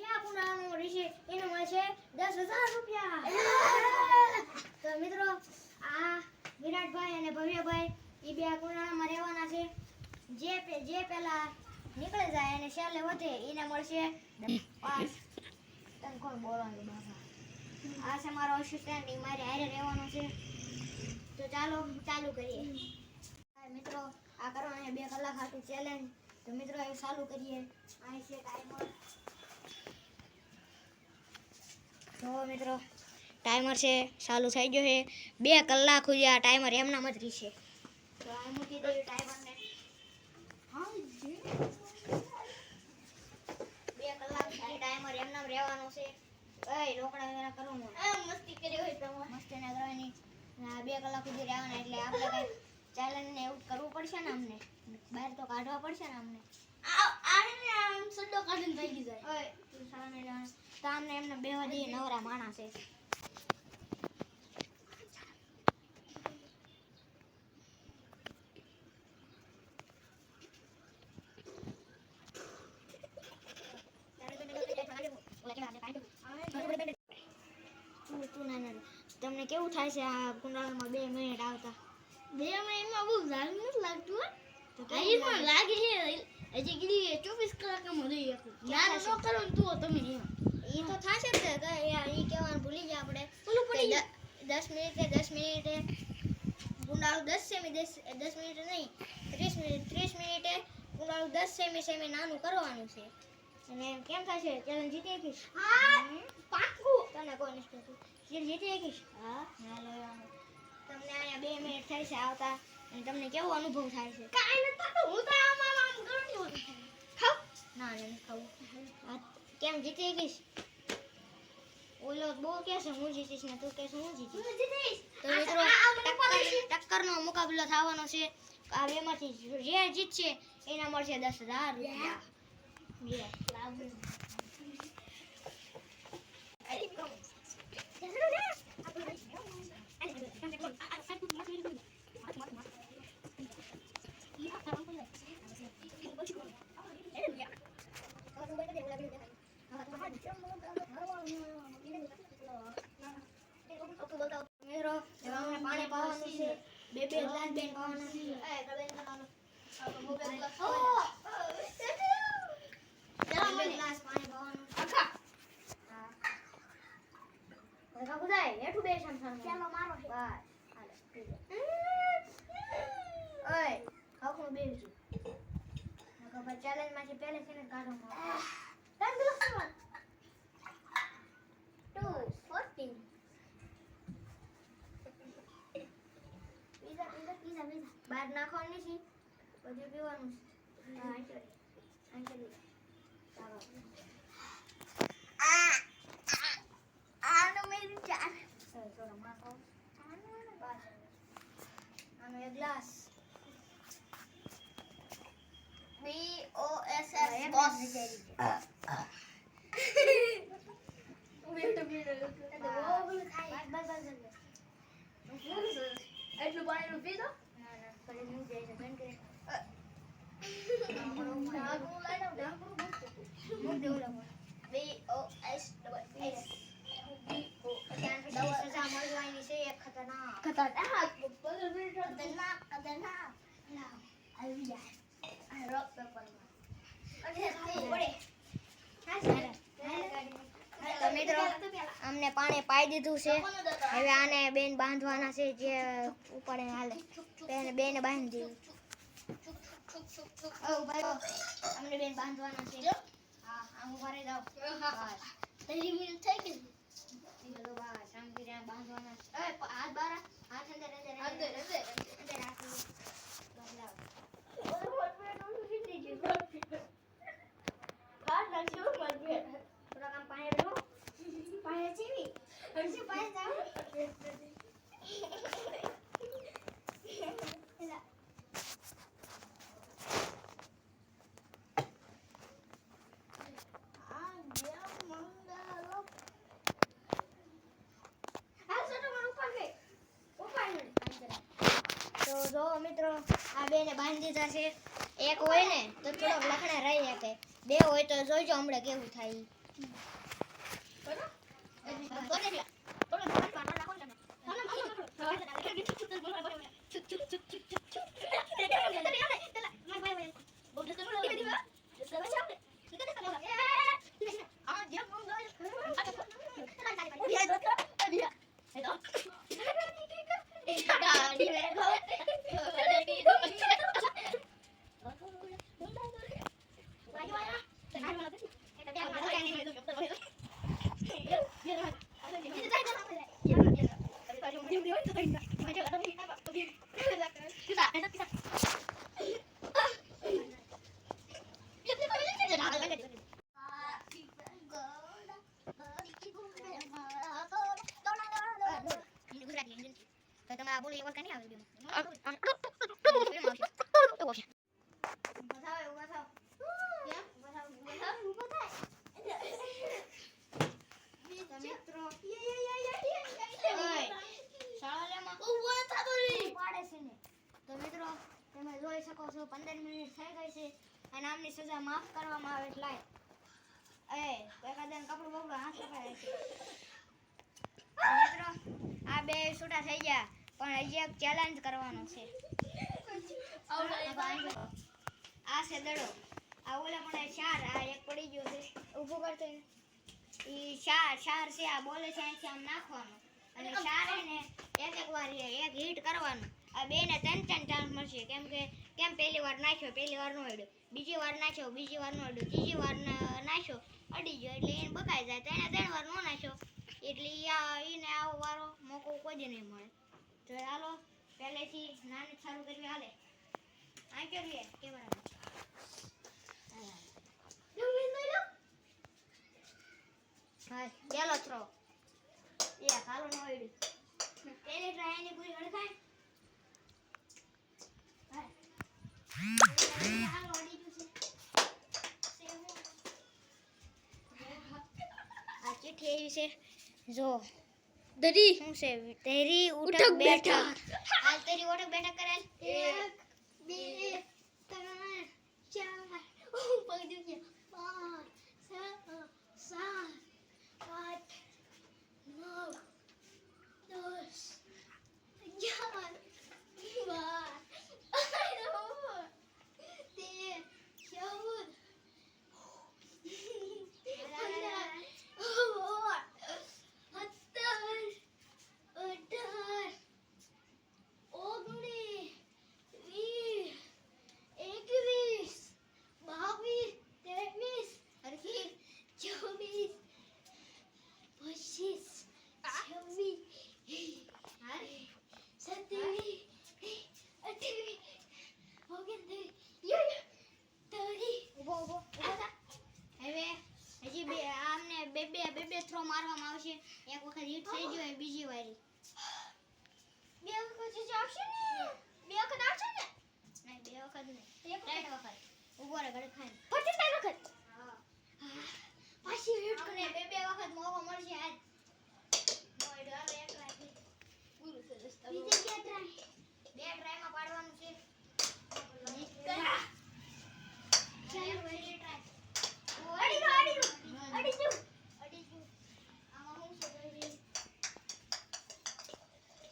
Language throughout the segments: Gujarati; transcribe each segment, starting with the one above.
જે આ કુંડાળામાં રહેશે એને મળશે દસ હજાર રૂપિયા. તો મિત્રો આ વિરાટભાઈ અને ભવ્યભાઈ એ બે કુંડાળામાં રહેવાના છે. જે જે પહેલા નીકળી જાય અને છેલ્લે વધે એને મળશે પાંચ. તને કોણ બોલવાનું બાબા આ છે મારો અસિસ્ટન્ટ એ મારે હારે રહેવાનો છે. તો ચાલો ચાલુ કરીએ. મિત્રો આ કરવાનું બે કલાક હાથું ચેલેન્જ તો મિત્રો એ ચાલુ કરીએ. અહીં છે ટાઈમર જો મિત્રો ટાઈમર છે ચાલુ થઈ ગયો છે. બે કલાક સુધી આ ટાઈમર એમનામ જ રહેશે તો આ મૂકી દઈએ ટાઈમરને બે કલાક સુધી ટાઈમર એમનામ રહેવાનો છે. એ રોકડા વેરા કરવાનું મસ્તી કરી હોય તો મસ્તી ના કરવાની. આ બે કલાક સુધી રહેવાના એટલે આપણે કઈ ચેલેન્જ ને એવું કરવું પડશે ને અમને બહાર તો કાઢવા પડશે ને અમને સડ્ડો કાઢીને થઈ ગઈ જાય. ઓય તું સામે જાણ તો અમને એમને બેવા દઈએ નવરા માણસ છે. તમને કેવું થાય છે આ કુંડાળામાં બે મિનિટ આવતા? બે મિનિટમાં બહુ સારું નથી લાગતું હોય તો આ પણ લાગે? છે હજી કીધી ચોવીસ કલાકમાં રહી શકું. યાદ ન કરો તો તમે એમ ઈ તો થાશે જ કે યાર ઈ કહેવાનું ભૂલી ગયા આપણે. ઓલું દ- દસ મિનિટે દસ મિનિટે ગુંડાળું દસ સેમી દસ દસ મિનિટ નહીં ત્રીસ મિનિટ ત્રીસ મિનિટે ગુંડાળું દસ સેમી સેમી નાનું કરવાનું છે. અને કેમ થશે? ચેલેન્જ જીતી શકીશ? હા પાકું તને કોઈ નથી કહેતું. જીતી શકીશ? હા. હાલો તમને અહીંયા બે મિનિટ થાય છે આવતા અને તમને કેવો અનુભવ થાય છે? કાંઈ નથી થતું. હું તો આમ આમ આમ કરું છું ખાવ. ના ના ખાવું. કેમ જીતી શકીશ? ઓલો બહુ કે છે હું જીતીશ ને તું હું જીતીશ હું જીતીશ તો મિત્રો ટક્કર ટક્કરનો મુકાબલો થવાનો છે આ બેમાંથી જે જીતશે એના મળશે દસ હજાર રૂપિયા Yeah. મેરો એમાં અમને પાણી પાવાનું છે બે બે ગ્લાસ બેન પાવાનું છે એ કબેન કરવાનો ચેલેન્જમાંથી પેલે પાવાનું છે જાય હેઠું બે શામ શામ ચાલો મારો છે. બસ હાલો પી લે. ઓય કાકુ બે છું નકર પછી ચેલેન્જમાંથી પહેલે છે ને કાઢો ત્રણ ગ્લાસમાં. ટુ ફોર્ટીન પીઝા બહાર નાખવાનું છે. બધું પીવાનું છે. આનો મેરી ચાર. આનો એક glass. B O S S boss. એટલું પાણી પીધો અમને પાણી પાઈ દીધું છે. હવે આને બેન બાંધવાના છે, જે ઉપર હાલે. બેન બેન બાંધી દીધું. Oh, I'm gonna be in band one and. Yeah. Uh, ah, I'm gonna go. Bye. Thirty they didn't I'm gonna be in band બેને બાંધી દીધા છે એક હોય ને તો થોડોક લખણા રહી શકે. બે હોય તો જોઈજો હમણાં કેવું થાય ઈ. તો તમે આ બોલો એ વખત નહીં આવે બેન બતાવો એવું બતાવો કેમ બતાવો બતાવો તો મિત્રો પાડે છે ને તો મિત્રો, તમે જોઈ શકો છો, પંદર મિનિટ થઈ ગઈ છે અને આમની સજા માફ કરવામાં આવે એટલે એ એકાદાને કપડું બપડું હાથ લગાડે છે. મિત્રો, આ બે છૂટા થઈ ગયા, પણ હજી એક ચેલેન્જ કરવાનો છે. આ છે દડો. આ ઓલા પણ ચાર, આ એક પડી ગયો છે. ઊભો કરતો એ. ચાર ચાર છે, આ બોલે છે આમ નાખવાનું. અને ચાર ને એક એક વાર એક હિટ કરવાનું. આ બે ને ત્રણ ત્રણ ચાન્સ મળશે. કેમ કે, કેમ પહેલી વાર નાખ્યો, પહેલી વાર નો અડ્યો. બીજી વાર નાખ્યો, બીજી વાર નો અડ્યો. ત્રીજી વાર નાખ્યો, અડી ગયો. એટલે એને બકાઈ જાય. ત્રણે ત્રણ વાર નો નાખ્યો. એટલે આ એને આવો વારો મોકો કોઈ જ નહીં મળે. તો હાલો, પહેલેથી નાની ચાલુ કરવી હાલે. આ કરીએ કેમેરા હા ચાલો થ્રો એ હાલો નો અડ્યો. પહેલી ટ્રાય એની પૂરી હડકાય છે છે. જો. દરી. શું છે? તેરી ઉઠક બેઠક. હાલ તેરી ઉઠક બેઠક કરેલ એક બે ત્રણ ચાર. ઓ પગ દુખે. પાંચ છ સાત આઠ નવ દસ અગિયાર બાર અઢાર તેર ચૌદ પંદર સત્તર અઢાર ઓગણીસ વીસ એકવીસ બાવીસ ત્રેવીસ અડતીસ ચોવીસ પચીસ છવ્વીસ સત્યાવીસ અઠ્યાવીસ ઓગણત્રીસ ત્રીસ ઊભો ઊભો ઊભો થા હવે હજી બે આમને બે બે બે બે થ્રો મારવામાં આવશે એક વખત હિટ થઈ ગયો હોય બીજી વારી બે વખત હજી આવશે ને બે વખત આવશે ને નહીં બે વખત નહીં ત્રણ વખત ઊભો રહે ઘડી ખાઈને પછી ત્રણ વખત હા પાછી હિટ કરે બે બે વખત મોકો મળશે આજ મોય હાલો એક ટ્રાય પૂરું છે દોસ્તો બીજી કે ટ્રાય બે ટ્રાયમાં પાડવાનું છે ચાલો પહેલી ટ્રાય અડી ગયો અડી ગયો અડી ગયો અડી ગયો આમાં શું છે ગઈ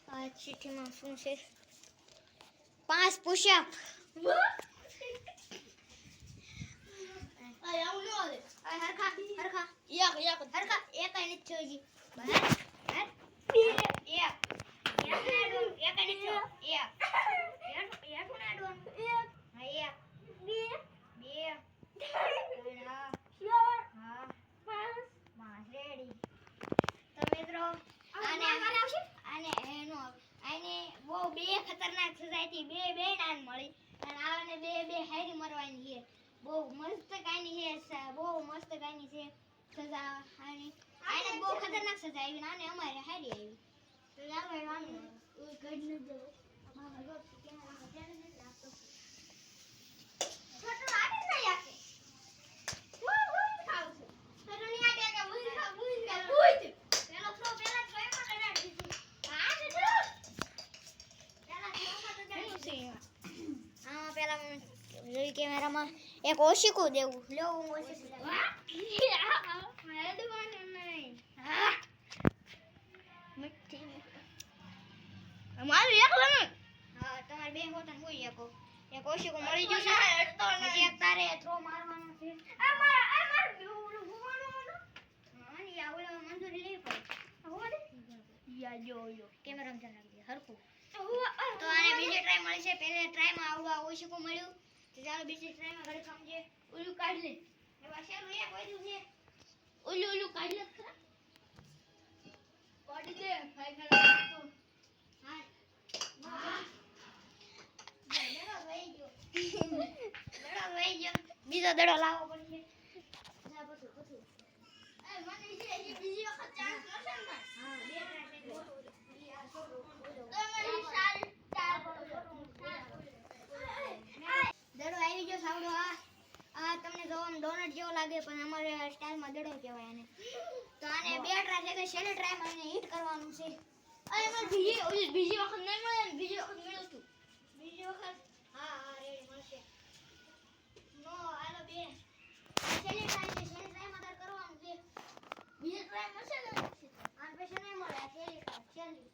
આ ચિઠ્ઠીમાં શું છે પાંચ પુશઅપ આ આવું ન હાલે હરખા હરખા યાક યાક હરખા એક આઈ નથી થયો હજી હર હર બે એક એક ને અડવાનું એક આઈ નથી થયો એક એક એક ને અડવાનું એક હા એક બે બે ત્રણ હા હા પાંચ પાંચ રેડી તો મિત્રો આને આને એનો આને બહુ બે ખતરનાક સજાયથી બે બે નાન મળી. અને આને બે બે હારી મરવાની છે. બહુ મસ્ત કાની છે બહુ મસ્ત કાની છે સજા આની. આને બહુ ખતરનાક સજા આવી ને અમારે હારી આવી. તો ચાલો એ વાનું ઓય કડ ન દો અમારા ઘર કેમેરા અત્યારે એક ઓશિકું દેવું લો મળી જશે પછી થ્રો મારવાનો છે યા જો જો કેમેરા માં ચલાવી દે તો આને બીજો ટ્રાય મળશે પહેલે ટ્રાયમાં આવું આ મળ્યું ચાલો બીજી ટ્રાયમાં ઘડી સમજે ઓલું કાઢ લે. એવા શેરું લે. ખરા દે. હા વહી ગયો. બીજો દડો લાવવો પડશે. ના, બધું, બધું. એ મને છે એ બીજી વખત ચાન્સ મળશે ને? હા, બે try થઈ ગઈ. ઈ આ છોકરો, બોલો. તો મારી સારી ચાર દડો આવી ગયો સાવડો આ આ તમને ડોનટ જેવો લાગે પણ અમારે સ્ટાઇલમાં દડો કહેવાય આને તો આને બે ટ્રાય છે કે છેલ્લી ટ્રાય એને હિટ કરવાનું છે. અરે મને બીજી બીજી વખત નહીં મળે ને બીજી વખત મળ્યું તું. બીજી વખત? હા હા રેડી મળશે. નો હાલો બે. છેલ્લી ટ્રાય કરવાનું છે. બીજી ટ્રાય મળશે ને? આન પછી નહીં મળે છેલ્લી try, છેલ્લી.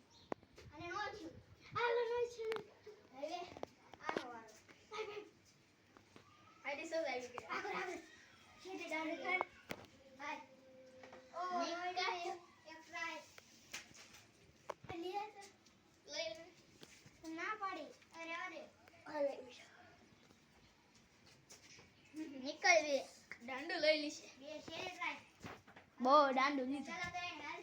અને નો થયું. હાલો નો છે હવે આનો વારો આડી સો આવી ગઈ આગળ આગળ છેલ્લી ડાળ કર હાય ઓ નિકાલ. એક ટ્રાય લઈ લે ના પાડી અરે અરે અરે નિકલ બે દાંડુ લઈ લીશે બે છેલ્લી ટ્રાય બહુ દાંડુ લીધું ચાલો તો એને હાલ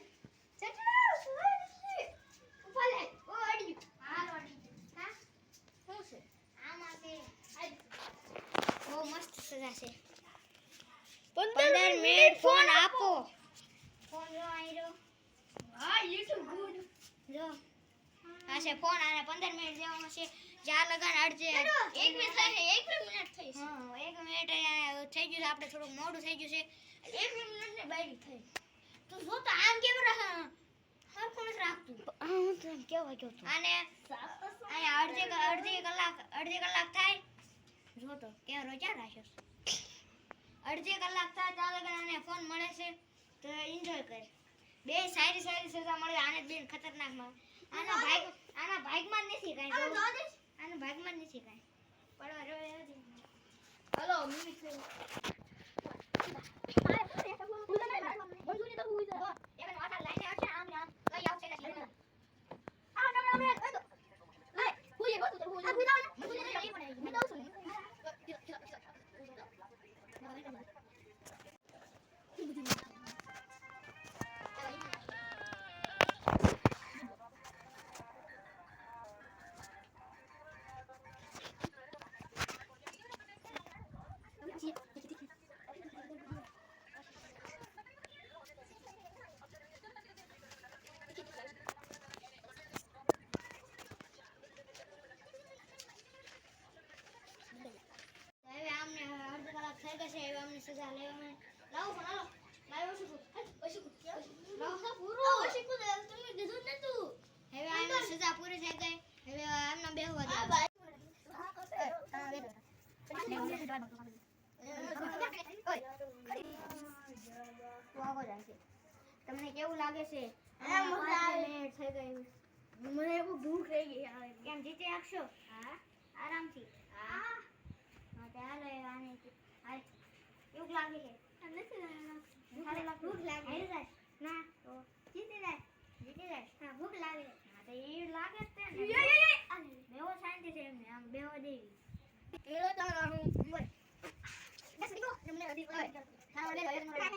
ઉપર લે ઓ અડી હાલ વાળી હા શું છે આમાં છે બહુ મસ્ત સજા છે પંદર પંદર મિનિટ ફોન આપો ફોન જો અહીં જો હા યુટ્યુબ ગુડ જો આ છે ફોન આને પંદર મિનિટ દેવાનો છે જ્યાં લગાન અડજે એક મિનિટ થાય એક મિનિટ થઈ છે હા એક મિનિટ અહીંયા થઈ ગયું છે આપણે થોડુંક મોડું થઈ ગયું છે. એક મિનિટ ને બારી થઈ. તો જો તો આમ કેમ રહ હરખું નથી રાખતું. હું તો કેવા ગયો છું અને અહીંયા અડધી અડધી કલાક અડધી કલાક થાય. જો તો કે રોજા રાખ્યો અડધી કલાક થાય ત્યાં લગન આને ફોન મળે છે તો એન્જોય કર. બે સારી સારી સજા મળે આને બેન ખતરનાકમાં. આના ભાગ આના ભાગમાં માં નથી કાંઈ. આના ભાગમાં નથી કાંઈ. પડવા રહ્યો હલો મિનિટ થઈ એમાં ગઈ છે હવે અમને સજા લેવામાં લાવો પણ હાલો લાવો છું હવે આમને સજા પૂરી થઈ ગઈ હવે આમને બેહવા દે તમને કેવું લાગે છે મને ભૂખ રહી ગઈ કેમ જીતી આપશો હા આરામથી હા તે હવે આને હાલ કેવું લાગે છે સારું લાગે ભૂખ લાગે હારી જાય ના તો જીતી જાય જીતી જાય હા ભૂખ લાગે હા તો એ લાગે જ તે ને બેહો શાંતિ છે એમને આમ બેહો દેવી બોલ બસ દીકો તમને અધી હા લે લે મિત્રો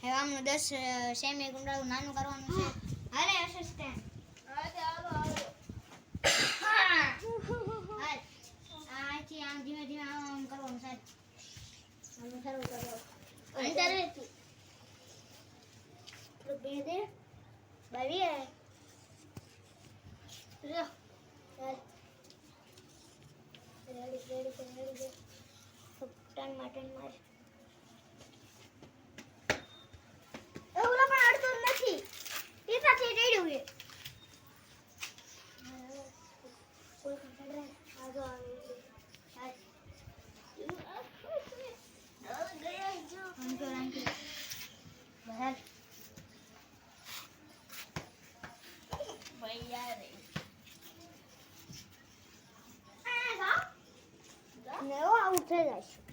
હવે આમનું દસ સેમી કુંડાળું નાનું કરવાનું છે. હાલે અસિસ્ટન્ટ હાલ આ અહીંથી આમ ધીમે ધીમે આમ કરવાનું સાહેબ. આમ શરૂ કરો. તો બે દે. બાવી ચાલ રેડી રેડી રેડી ટન માર. માટે રેડ્યું છે Não, a outra é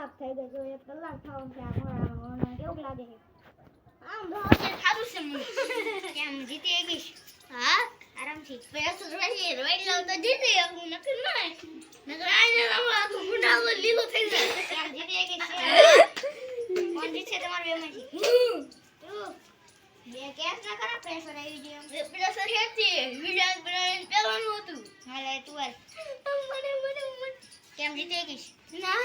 કલાક થઈ ગયો તો એક કલાક થવા છે આ કેવું લાગે? છે આમ તો સારું છે મને. કેમ જીતી ગઈ હા? આરામથી. પેસ રોઈ રોઈ લઉં તો જીતી હું નકર ના નકર આજે તમારો તો ગુનાલો લીલો થઈ જાય. કેમ જીતી ગઈ છે કોણ જીતશે હતું હાલે તું મને કેમ જીતી ગઈ ના.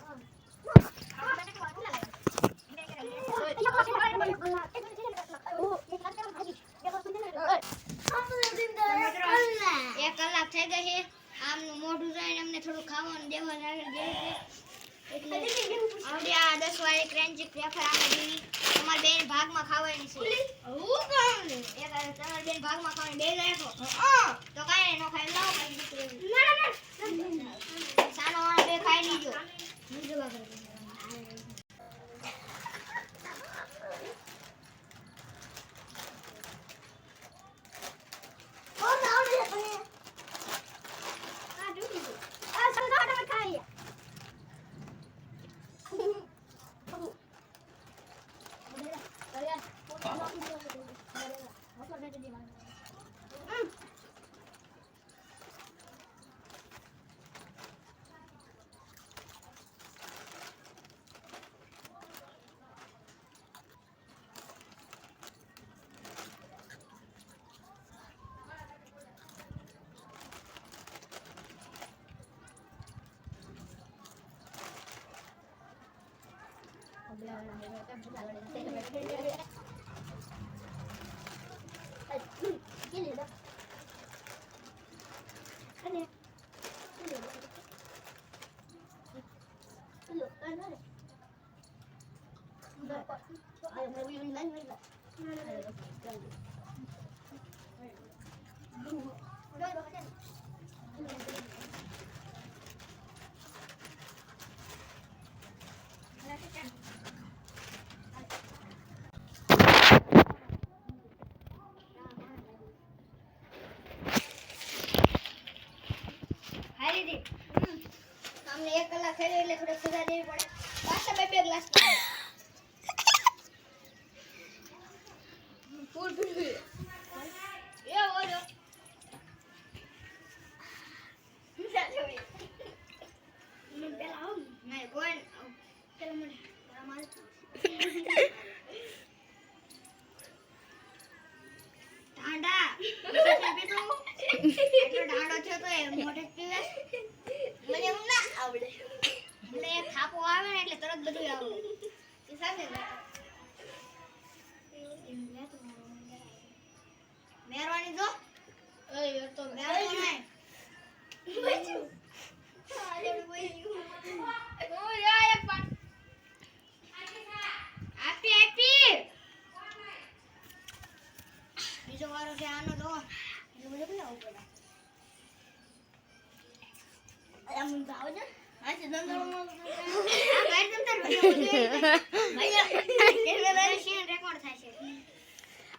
ભાગમાં ખાવાની છે. હું કોણ તમારે બેન ભાગમાં ખાવાની બે રાખો તો કાંઈ એનો ખાઈ લાવો Nah, mereka berusaha.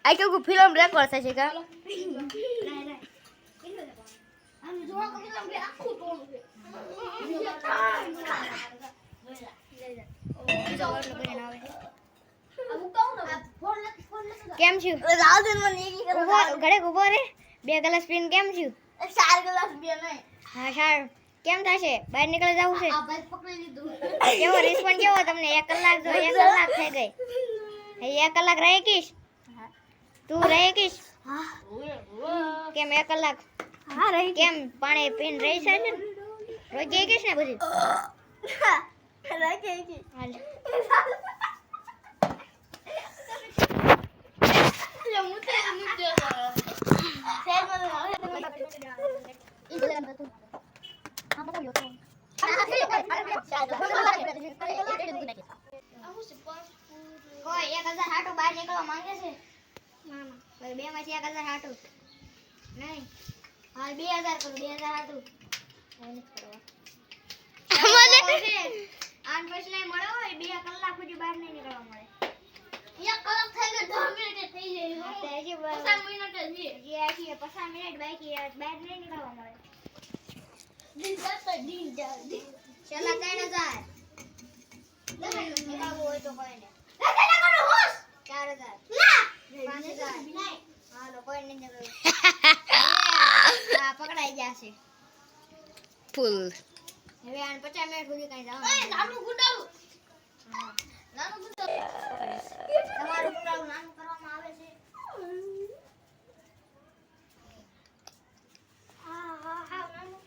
આ કેવું ફિલ્મ રેકોર્ડ થશે કા? આમ જો કેમ છું? ઘરે ઊભો રે બે ગ્લાસ પીન કેમ છું? ચાર ગ્લાસ બે નહીં હા ચાર કેમ થશે? બહાર નીકળે જવું છે? કેવો રિસ્પોન્સ કેવો તમને? એક કલાક જો એક કલાક થઈ ગઈ. એક કલાક રહે કીશ તું રહે કીશ કેમ એક કલાક? હા રહી કેમ પાણી પીન રહી છે ને? રોજ જઈ ને બધી એક હજાર હાટું બહાર નીકળવા માંગે છે બે માંથી એક હજાર હાટું નહીં હા બે હજાર કરું બે હજાર હાટું છેલ્લા ત્રણ હજાર. હોય તો કોઈ ને ચાર હજાર. પાંચ હજાર. હાલો કોઈ નહીં પકડાઈ ગયા છે ફૂલ હવે આને પચાસ મિનિટ સુધી કઈ જવાનું હા. તમારું કુંડાળું નાનું કરવામાં આવે છે હા હા હા નાનું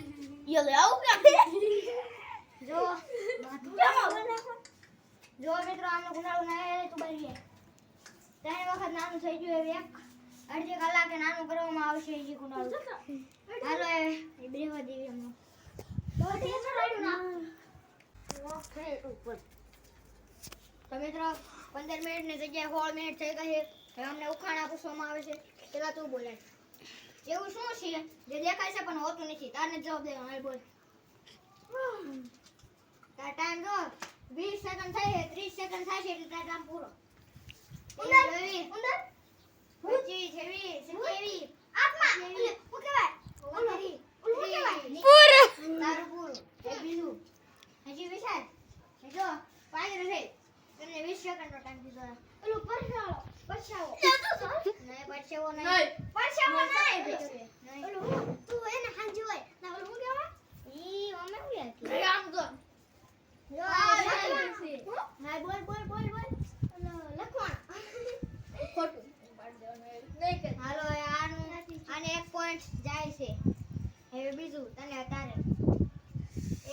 હા, હરખું રાખજો જો જો મિત્રો આમનું કુંડાળું ના તું જાય ત્રણ વખત નાનું થઈ ગયું હવે એક અડધી કલાકે નાનું કરવામાં આવશે હજી કુંડાળું હાલો એ બેહવા દેવી અમને તો મિત્રો પંદર મિનિટની જગ્યાએ સોળ મિનિટ થઈ ગઈ છે હવે અમને ઉખાણા પૂછવામાં આવે છે પેલા તું બોલે એવું શું છે? જે દેખાય છે પણ હોતું નથી. તારને જવાબ દેવાનો હાલ બોલ. તાર ટાઈમ જો વીસ સેકન્ડ થાય છે ત્રીસ સેકન્ડ થાય છે એટલે તાર કામ પૂરો. તારું પૂરું. એ બીજું. હજી વિશાલ જો પાંચ રહે તમને વીસ સેકન્ડ નો ટાઈમ દીધો. ઓલું. પરસાવો પરસાવો નહીં પરસેવો નહીં. પરસેવો નહીં ભઈ. તું એને હાંજી હોય. ના ઓલું હું કહેવાય? ઈ અમે હું યાર કીધું. જો, આ લખવાણ. છે. હું? હા બોલ બોલ બોલ બોલ ઓલો લખવાણ હાલો આનું આને એક પોઈન્ટ જાય છે. હવે બીજું તને તારે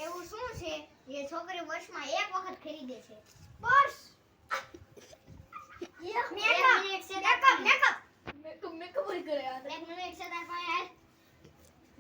એવું શું છે? જે છોકરી વર્ષમાં એક વખત ખરીદે છે. બસ એક મિનિટ છે મેકઅપ મેકઅપ એક મિનિટ છે તાર પાસે હાલ બોલ તારે જો એક વખત શું ખરીદે હાલ હાલ હાલ હાલ. ઓલે ચપ્પલ બૂટ હાથે બાંધવાનું આવે હાથે બાંધવાનું ઘડિયાળ ઘડિયાળ તગડી તગડી તગડી ઓય જવાને તાર કોણ જશે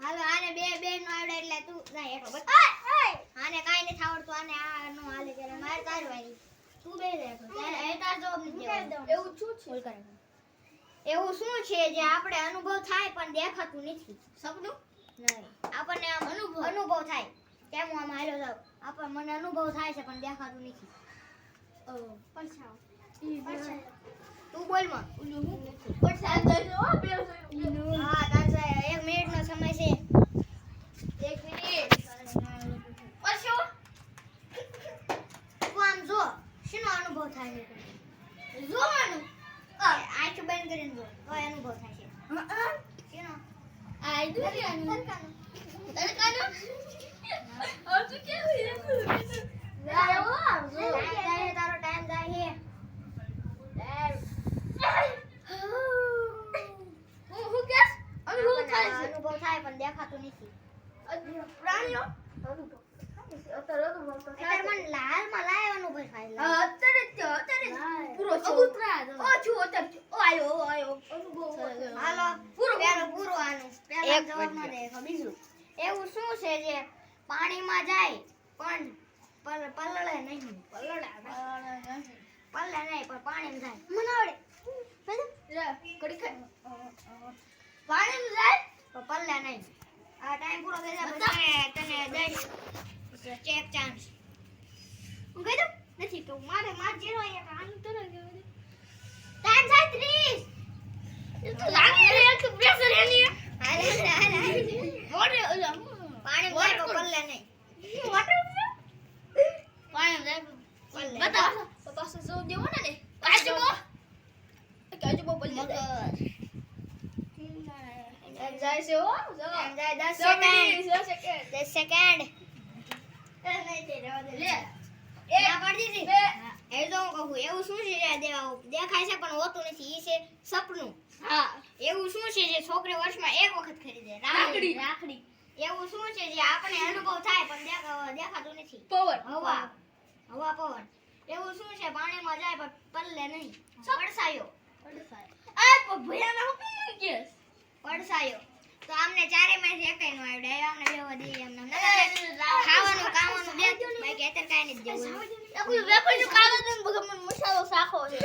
હાલો આને બે બે નો આવડે એટલે તું આને કાંઈ નથી આવડતું આને આ નો હાલે ત્યારે મારે તારું તું બે. તાર જવાબ નથી દેવાનો. બોલ કરે. એવું શું છે જે આપણે અનુભવ થાય પણ દેખાતું નથી સપનું નહીં આપણને આમ અનુભવ અનુભવ થાય કેમ હું આમ હાલ્યો જાઉં આપણ મને અનુભવ થાય છે પણ દેખાતું નથી પડછાયો. તું બોલમાં. હા તાર એક મિનિટ નો સમય છે. એક મિનિટ. પરસો તું આમ જો શેનો અનુભવ થાય છે? જોવાનું આંખ બંધ કરીને જો તો અનુભવ થાય છે. શેનો? તડકાનો. જાય, જાય, તારો ટાઈમ જાય છે. અત્યારે મસ્ત અત્યારે લાવવાનું ભાઈ ખાઈ અત્યારે અત્યારે પૂરો છો. કબૂતરા જ. ઓ, છું, અત્યારે છું. ઓ, આયો, ઓ, આયો. અનુભવ. હાલો પૂરો, પેલું પૂરું આનું પેલા એક જવાબ મિનિટ. ન દે તો બીજું એવું શું છે જે પાણીમાં જાય પણ પલ- પલળે નહીં પલળે પલળે નહીં પણ પાણીમાં જાય મને આવડે લે, ઘડી ખાય. પાણીમાં જાય? પણ પલળે નહીં આ ટાઈમ પૂરો થઈ જાય પછી તને દઈશ ચેક ચાન્સ હું કહી દઉં નથી તો મારે માર જીરો એક આનું તો ટાઈમ થાય 30 એ તો લાગે રે, એક તો pressure એની. હાલે હાલે હાલે મોઢે, ઓલા, હમ. પાણી જાય તો પલળે નહીં પાણીમાં જાય? પલળે. બતાવો. તો પાછો સૌ દેવો ને ને. કાચબો. કાચબો પલ્લે જાય. એમ જાય છે હો. ટાઈમ જાય 10 જો સેકન્ડ મિનિટ, જો સેકન્ડ. 10 સેકન્ડ એ. લે. ના પાડી દીધી? એ. તો હું કહું એવું શું છે જે દેવા- દેખાય છે પણ હોતું નથી. ઈ છે સપનું. હા. એવું શું છે જે છોકરી વર્ષમાં એક વખત ખરીદે રાખડી. રાખડી. એવું શું છે જે આપણે અનુભવ થાય પણ દેખાતું નથી. પવન. હવા. હવા પવન. એવું શું છે? પાણીમાં જાય પણ પલ્લે નહીં. પડસાયો. આ પ- ભૈયાના હું કેમ કેસ? પડસાયો. તો અમને ચારે માંથી એકાઈ નો આવડે અમને લેવો દઈએ લાવ. ખાવાનું કામવાનું બે બાકી અત્યારે કાંઈ નથી આપણું વેપારનું કાગળ ને બગા મને મસાલો સાખો છે.